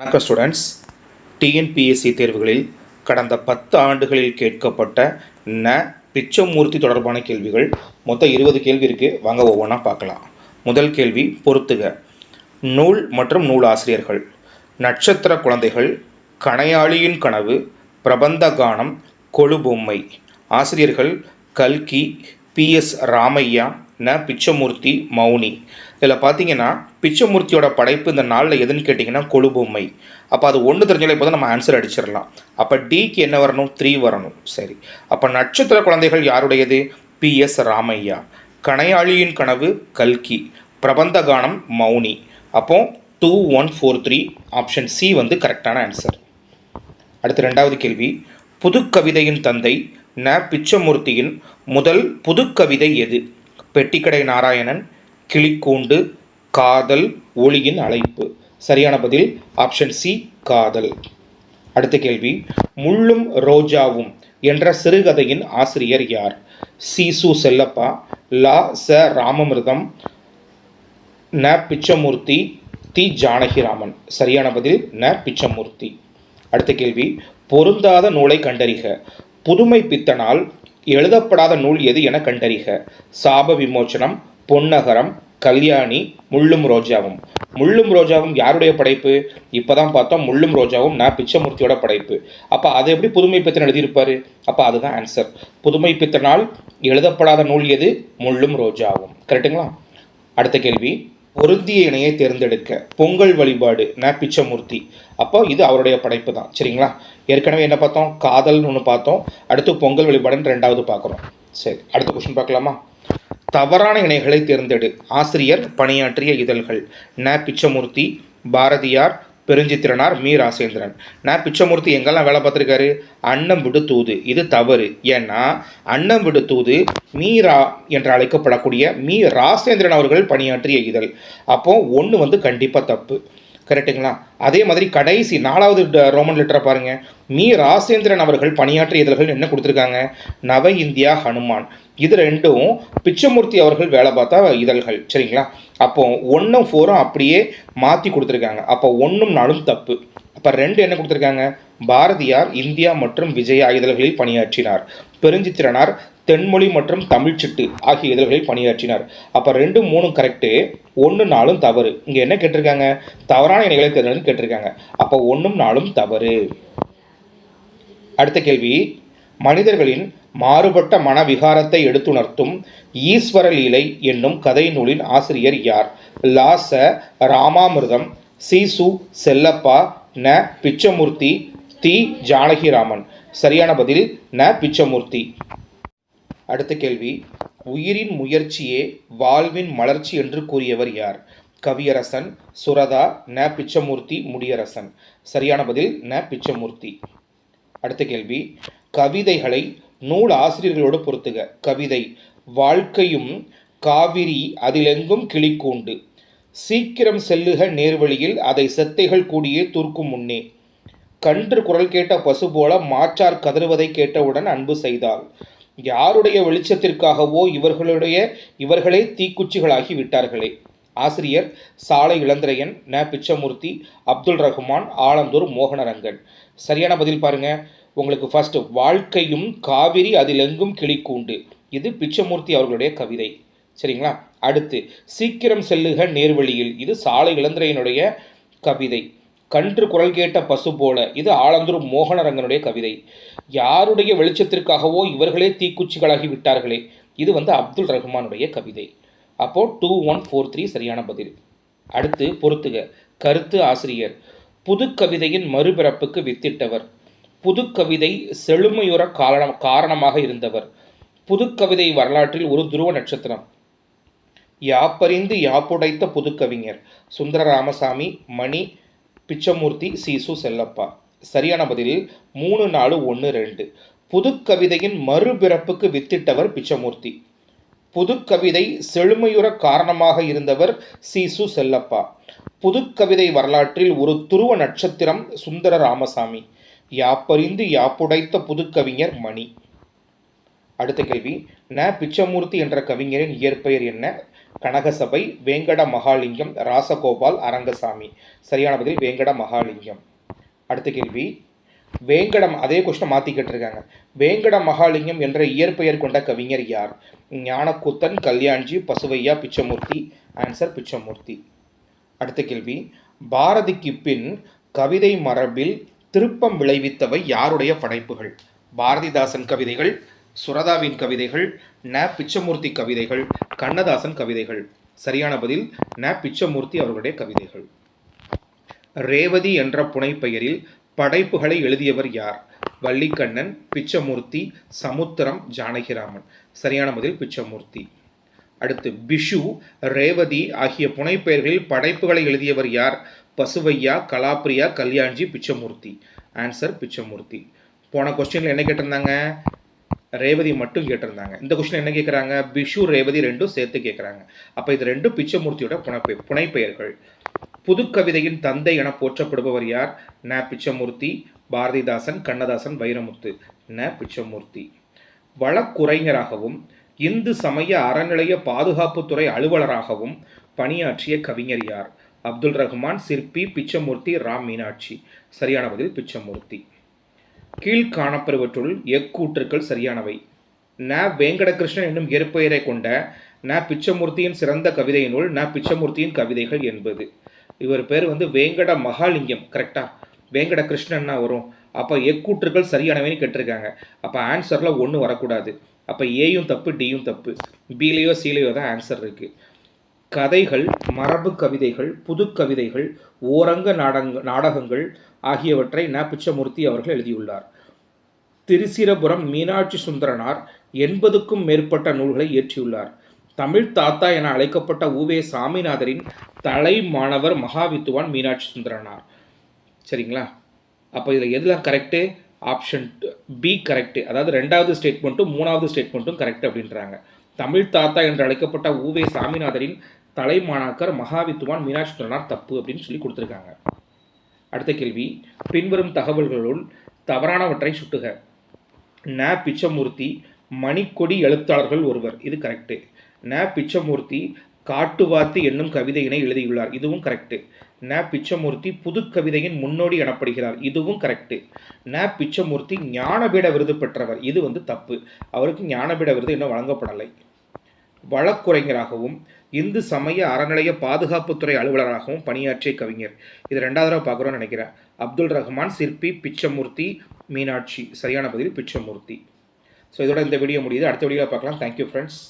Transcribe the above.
வணக்கம் students TNPSC தேர்வுகளில் கடந்த பத்து ஆண்டுகளில் கேட்கப்பட்ட ந பிச்சமூர்த்தி தொடர்பான கேள்விகள். மொத்தம் இருபது கேள்வி இருக்குது வாங்க ஒவ்வொன்றா பார்க்கலாம். முதல் கேள்வி பொறுத்துக. நூல் மற்றும் நூல் ஆசிரியர்கள். நட்சத்திர குழந்தைகள் கணையாளியின் கனவு பிரபந்த கானம் கொழுபொம்மை. ஆசிரியர்கள் கல்கி பிஎஸ் ராமையா ந பிச்சமூர்த்தி மௌனி. இதில் பார்த்தீங்கன்னா பிச்சமூர்த்தியோட படைப்பு இந்த நாளில் எதுன்னு கேட்டிங்கன்னா கொழுபொம்மை. அப்போ அது ஒன்று தெரிஞ்சாலே போதும் நம்ம ஆன்சர் அடிச்சிடலாம். அப்போ டிக்கு என்ன வரணும்? த்ரீ வரணும். சரி. அப்போ நட்சத்திர குழந்தைகள் யாருடையது? பிஎஸ் ராமையா. கனையாளியின் கனவு கல்கி. பிரபந்த கானம் மௌனி. அப்போ two one four three option C வந்து கரெக்டான ஆன்சர் அடுத்து ரெண்டாவது கேள்வி. புதுக்கவிதையின் தந்தை ந பிச்சமூர்த்தியின் முதல் புதுக்கவிதை எது? பெட்டிக்கடை நாராயணன் கிளிக்கூண்டு காதல் ஒளியின் அழைப்பு. சரியான பதில் ஆப்ஷன் சி காதல். அடுத்த கேள்வி முள்ளும் ரோஜாவும் என்ற சிறுகதையின் ஆசிரியர் யார்? சீசு செல்லப்பா லா ச ராமமிருதம் ந பிச்சமூர்த்தி தி ஜானகிராமன். சரியான பதில் ந பிச்சமூர்த்தி. அடுத்த கேள்வி பொருந்தாத நூலை கண்டறிக. புதுமை பித்தனால் எழுதப்படாத நூல் எது என கண்டறிக. சாப விமோச்சனம் பொன்னகரம் கல்யாணி முள்ளும் ரோஜாவும். முள்ளும் ரோஜாவும் யாருடைய படைப்பு? இப்போ தான் பார்த்தோம் முள்ளும் ரோஜாவும் நான் பிச்சமூர்த்தியோட படைப்பு. அப்போ அதை எப்படி புதுமை பித்தன் எழுதியிருப்பார்? அப்போ அதுதான் ஆன்சர் புதுமை பித்தனால் எழுதப்படாத நூல் எது? முள்ளும் ரோஜாவும். கரெக்டுங்களா அடுத்த கேள்வி. பொருந்திய இணையை தேர்ந்தெடுக்க. பொங்கல் வழிபாடு ந பிச்சமூர்த்தி அப்போ இது அவருடைய படைப்பு தான். சரிங்களா? ஏற்கனவே என்ன பார்த்தோம்? காதல்னு ஒன்று பார்த்தோம். அடுத்து பொங்கல் வழிபாடுன்னு ரெண்டாவது பார்க்குறோம். சரி அடுத்த கொஸ்டின் பார்க்கலாமா? தவறான இணைகளை தேர்ந்தெடு. ஆசிரியர் பணியாற்றிய இதழ்கள். ந பிச்சமூர்த்தி பாரதியார் பெருஞ்சித்திரனார் மீ. ராசேந்திரன். நான் பிச்சமூர்த்தி எங்கெல்லாம் வேலை பார்த்துருக்காரு? அன்னம் விடு தூது இது தவறு. ஏன்னா அன்னம் விடு தூது மீரா என்று அழைக்கப்படக்கூடிய மீ. ராசேந்திரன் அவர்கள் பணியாற்றிய இதழ். அப்போ ஒன்று வந்து கண்டிப்பாக தப்பு. கரெக்டுங்களா அதே மாதிரி கடைசி நாலாவது ரோமன் லெட்டரை பாருங்கள் மீ ராசேந்திரன் அவர்கள் பணியாற்றிய இதழ்கள் என்ன கொடுத்துருக்காங்க? நவ இந்தியா ஹனுமான். இது ரெண்டும் பிச்சமூர்த்தி அவர்கள் வேலை பார்த்தா இதழ்கள். சரிங்களா? அப்போ ஒன்றும் ஃபோரும் அப்படியே மாற்றி கொடுத்துருக்காங்க. அப்போ ஒன்றும் நாளும் தப்பு. அப்போ ரெண்டு என்ன கொடுத்துருக்காங்க? பாரதியார் இந்தியா மற்றும் விஜயா இதழ்களில் பணியாற்றினார். பெருஞ்சித்திரனார் தென்மொழி மற்றும் தமிழ்ச்சிட்டு ஆகிய இதழ்களில் பணியாற்றினார். அப்போ ரெண்டு மூணும் கரெக்டு ஒன்று நாளும் தவறு. இங்கே என்ன கேட்டிருக்காங்க? தவறான இணைகளை தேர்ந்தெடுன்னு கேட்டிருக்காங்க. அப்போ ஒன்றும் நாளும் தவறு. அடுத்த கேள்வி. மனிதர்களின் மாறுபட்ட மனவிகாரத்தை எடுத்துணர்த்தும் ஈஸ்வர லீலை என்னும் கதை நூலின் ஆசிரியர் யார்? லாச ராமாமிர்தம் சீசு செல்லப்பா ந பிச்சமூர்த்தி தி ஜானகிராமன். சரியான பதில் ந பிச்சமூர்த்தி. அடுத்த கேள்வி உயிரின் முயற்சியே வாழ்வின் மலர்ச்சி என்று கூறியவர் யார்? கவியரசன் சுரதா ந. பிச்சமூர்த்தி முடியரசன். சரியான பதில் ந. பிச்சமூர்த்தி. அடுத்த கேள்வி கவிதைகளை நூல் ஆசிரியர்களோடு பொறுத்துக கவிதை வாழ்க்கையும் காவிரி அதிலெங்கும் கிளிக்கூண்டு. சீக்கிரம் செல்லுக நேர்வழியில் அதை செத்தைகள் கூடியே தூர்க்கும் முன்னே. கன்று குரல் கேட்ட பசு போல மாற்றார் கதறுவதை கேட்டவுடன் அன்பு செய்தாள். யாருடைய வெளிச்சத்திற்காகவோ இவர்களுடைய இவர்களே தீக்குச்சிகளாகி விட்டார்களே. ஆசிரியர் சாலை இளந்திரையன் ந. பிச்சமூர்த்தி அப்துல் ரஹ்மான் ஆலந்தூர் மோகனரங்கன். சரியான பதில் பாருங்க. உங்களுக்கு ஃபர்ஸ்ட் வாழ்க்கையும் காவிரி அதிலெங்கும் கிளிக்கூண்டு. இது பிச்சமூர்த்தி அவர்களுடைய கவிதை. சரிங்களா? அடுத்து சீக்கிரம் செல்லுக நேர்வழியில். இது சாலை இளந்திரையனுடைய கவிதை. கன்று குரல் கேட்ட பசு போல. இது ஆலந்தூர் மோகனரங்கனுடைய கவிதை. யாருடைய வெளிச்சத்திற்காகவோ இவர்களே தீக்குச்சிகளாகி விட்டார்களே. இது வந்து அப்துல் ரஹ்மானுடைய கவிதை. அப்போ டூ ஒன் ஃபோர் த்ரீ சரியான பதில். அடுத்து பொறுத்துக. கருத்து ஆசிரியர். புதுக்கவிதையின் மறுபிறப்புக்கு வித்திட்டவர். புதுக்கவிதை செழுமையுற காரணம் காரணமாக இருந்தவர். புதுக்கவிதை வரலாற்றில் ஒரு துருவ நட்சத்திரம். யாப்பறிந்து யாப்புடைத்த புதுக்கவிஞர். சுந்தர ராமசாமி மணி பிச்சமூர்த்தி சீசு செல்லப்பா. சரியான பதில் மூணு நாலு ஒன்று ரெண்டு. புதுக்கவிதையின் மறுபிறப்புக்கு வித்திட்டவர் பிச்சமூர்த்தி. புதுக்கவிதை செழுமையுற காரணமாக இருந்தவர் சீசு செல்லப்பா. புதுக்கவிதை வரலாற்றில் ஒரு துருவ நட்சத்திரம் சுந்தர ராமசாமி. யாப்பறிந்து யாப்புடைத்த புதுக்கவிஞர் மணி. அடுத்த கேள்வி ந. பிச்சமூர்த்தி என்ற கவிஞரின் இயற்பெயர் என்ன? கனகசபை வேங்கட மகாலிங்கம் ராசகோபால் அரங்கசாமி. சரியான பதில் வேங்கட மகாலிங்கம் அடுத்த கேள்வி. வேங்கடம் அதே கொஸ்டின் மாற்றிக்கிட்டு இருக்காங்க வேங்கட மகாலிங்கம் என்ற இயற்பெயர் கொண்ட கவிஞர் யார்? ஞானக்கூத்தன் கல்யாண்ஜி பசுவையா பிச்சமூர்த்தி. ஆன்சர் பிச்சமூர்த்தி. அடுத்த கேள்வி. பாரதிக்கு பின் கவிதை மரபில் திருப்பம் விளைவித்தவை யாருடைய படைப்புகள்? பாரதிதாசன் கவிதைகள் சுரதாவின் கவிதைகள் ந. பிச்சமூர்த்தி கவிதைகள் கண்ணதாசன் கவிதைகள். சரியான பதில் ந. பிச்சமூர்த்தி அவர்களுடைய கவிதைகள். ரேவதி என்ற புனைப்பெயரில் படைப்புகளை எழுதியவர் யார்? வள்ளிக்கண்ணன் பிச்சமூர்த்தி சமுத்திரம் ஜானகிராமன். சரியான பதில் பிச்சமூர்த்தி. அடுத்து பிஷு ரேவதி ஆகிய புனைப்பெயர்களில் படைப்புகளை எழுதியவர் யார்? பசுவையா கலாப்ரியா கல்யாண்ஜி பிச்சமூர்த்தி. ஆன்சர் பிச்சமூர்த்தி. போன கொஸ்டினில் என்ன கேட்டிருந்தாங்க? ரேவதி மட்டும் கேட்டிருந்தாங்க. இந்த கொஸ்டின் என்ன கேட்குறாங்க பிஷு ரேவதி ரெண்டும் சேர்த்து கேட்குறாங்க அப்போ இது ரெண்டும் பிச்சமூர்த்தியோட புனப்பெ புனைப்பெயர்கள். புதுக்கவிதையின் தந்தை என போற்றப்படுபவர் யார்? ந. பிச்சமூர்த்தி பாரதிதாசன் கண்ணதாசன் வைரமுத்து. ந. பிச்சமூர்த்தி. வழக்குரைஞராகவும் இந்து சமய அறநிலைய பாதுகாப்புத்துறை அலுவலராகவும் பணியாற்றிய கவிஞர் யார்? அப்துல் ரஹ்மான் சிற்பி பிச்சமூர்த்தி ராம் மீனாட்சி. சரியான பதில் பிச்சமூர்த்தி. கீழ்காணப்பெறுவற்றுள் எக்கூற்றுக்கள் சரியானவை. ந. வேங்கடகிருஷ்ணன் என்னும் இயற்பெயரை கொண்ட ந. பிச்சமூர்த்தியின் சிறந்த கவிதையினுள் ந. பிச்சமூர்த்தியின் கவிதைகள் என்பது. இவர் பேர் வந்து வேங்கட மகாலிங்கம் கரெக்டா வேங்கட கிருஷ்ணன்னா வரும். அப்போ எக்கூற்றுக்கள் சரியானவைன்னு கேட்டிருக்காங்க. அப்போ ஆன்சரில் ஒன்று வரக்கூடாது. அப்போ ஏயும் தப்பு டியும் தப்பு. பிலேயோ சீலையோ தான் ஆன்சர் இருக்குது கதைகள் மரபு கவிதைகள் புது கவிதைகள் ஓரங்க நாடங்க நாடகங்கள் ஆகியவற்றை ந பிச்சமூர்த்தி அவர்கள் எழுதியுள்ளார். திருச்சிரபுரம் மீனாட்சி சுந்தரனார் எண்பதுக்கும் மேற்பட்ட நூல்களை இயற்றியுள்ளார். தமிழ் தாத்தா என அழைக்கப்பட்ட ஊவே சாமிநாதரின் தலை மாணவர் மகாவித்துவான் மீனாட்சி சுந்தரனார். சரிங்களா? அப்போ இதில் எதுலாம் கரெக்டு ஆப்ஷன் பி கரெக்டு அதாவது ரெண்டாவது ஸ்டேட்மெண்ட்டும் மூணாவது ஸ்டேட்மெண்ட்டும் கரெக்ட் அப்படின்றாங்க. தமிழ் தாத்தா என்று அழைக்கப்பட்ட ஊவே சாமிநாதரின் தலை மாணாக்கர் மகாவித்துவான் மீனாட்சி சுந்தரனார் தப்பு அப்படின்னு சொல்லி கொடுத்துருக்காங்க. அடுத்த கேள்வி. பின்வரும் தகவல்களுள் தவறானவற்றை சுட்டுக. ந. பிச்சமூர்த்தி மணிக்கொடி எழுத்தாளர்கள் ஒருவர். இது கரெக்டு ந. பிச்சமூர்த்தி காட்டுவாத்து என்னும் கவிதையினை எழுதியுள்ளார். இதுவும் கரெக்டு ந. பிச்சமூர்த்தி புது கவிதையின் முன்னோடி எனப்படுகிறார். இதுவும் கரெக்டு ந. பிச்சமூர்த்தி ஞானபீட விருது பெற்றவர். இது வந்து தப்பு. அவருக்கு ஞானபீட விருது இன்னும் வழங்கப்படலை. வழக்குரைஞராகவும் இந்து சமய அறநிலைய பாதுகாப்புத்துறை அலுவலராகவும் பணியாற்றிய கவிஞர். இது ரெண்டாவது தடவை பார்க்குறோன்னு நினைக்கிறேன். அப்துல் ரஹ்மான் சிற்பி பிச்சமூர்த்தி மீனாட்சி. சரியான பதில் பிச்சமூர்த்தி. ஸோ இதோட இந்த வீடியோ முடியுது. அடுத்த வீடியோவில் பார்க்கலாம். Thank you friends